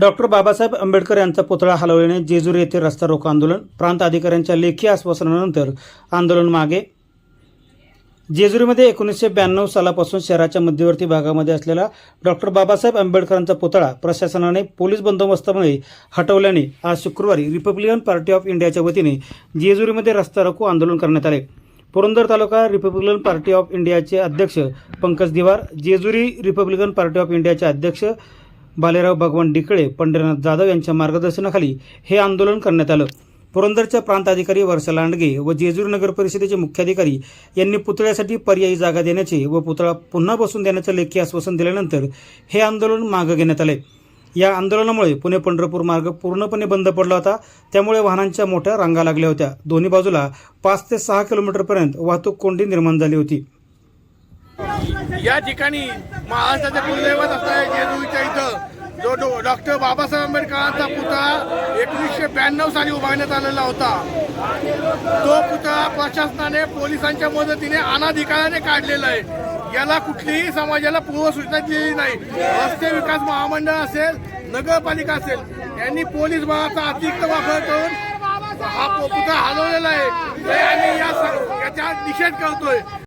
Doctor Babasaheb Ambedkar यांचा पुतळा हलवल्याने जेजुरी येथे रस्ता रोको आंदोलन. प्रांत अधिकाऱ्यांच्या लेखी आश्वासनानंतर आंदोलन मागे. जेजुरीमध्ये एकोणीसशे ब्याण्णव सालापासून शहराच्या मध्यवर्ती भागामध्ये असलेला डॉक्टर बाबासाहेब आंबेडकरांचा पुतळा प्रशासनाने पोलीस बंदोबस्तामुळे हटवल्याने आज शुक्रवारी रिपब्लिकन पार्टी ऑफ इंडियाच्या वतीने जेजुरीमध्ये रस्ता रोको आंदोलन करण्यात आले. पुरंदर तालुका रिपब्लिकन पार्टी ऑफ इंडियाचे अध्यक्ष Pankaj Diwar Jejuri Republican Party of इंडियाचे अध्यक्ष बालेराव भगवान डिकळे पंढरीनाथ जाधव यांच्या मार्गदर्शनाखाली हे आंदोलन करण्यात आलं. पुरंदरच्या प्रांताधिकारी वर्षा लांडगे व जेजुरी नगर परिषदेचे मुख्याधिकारी यांनी पुतळ्यासाठी पर्यायी जागा देण्याचे व पुतळा पुन्हा बसून देण्याचं लेखी आश्वासन दिल्यानंतर हे आंदोलन मागं घेण्यात आले. या आंदोलनामुळे पुणे पंढरपूर मार्ग पूर्णपणे बंद पडला होता. त्यामुळे वाहनांच्या मोठ्या रांगा लागल्या होत्या. दोन्ही बाजूला पाच ते सहा किलोमीटरपर्यंत वाहतूक कोंडी निर्माण झाली होती. या ठिकाणी महाराष्ट्राच्या कुलदैवत असणाऱ्या जेजुरीच्या इथं जो डो डॉक्टर बाबासाहेब आंबेडकरांचा पुतळा एकोणीसशे ब्याण्णव साली उभारण्यात आलेला होता. तो पुतळा प्रशासनाने पोलिसांच्या मदतीने अनाधिकाराने काढलेला आहे. याला कुठलीही समाजाला पूर्वसूचना दिलेली नाही. रस्ते विकास महामंडळ असेल नगरपालिका असेल यांनी पोलीस बळाचा अतिरिक्त वापर करून हा पुतळा हलवलेला आहे. आणि याचा निषेध करतोय.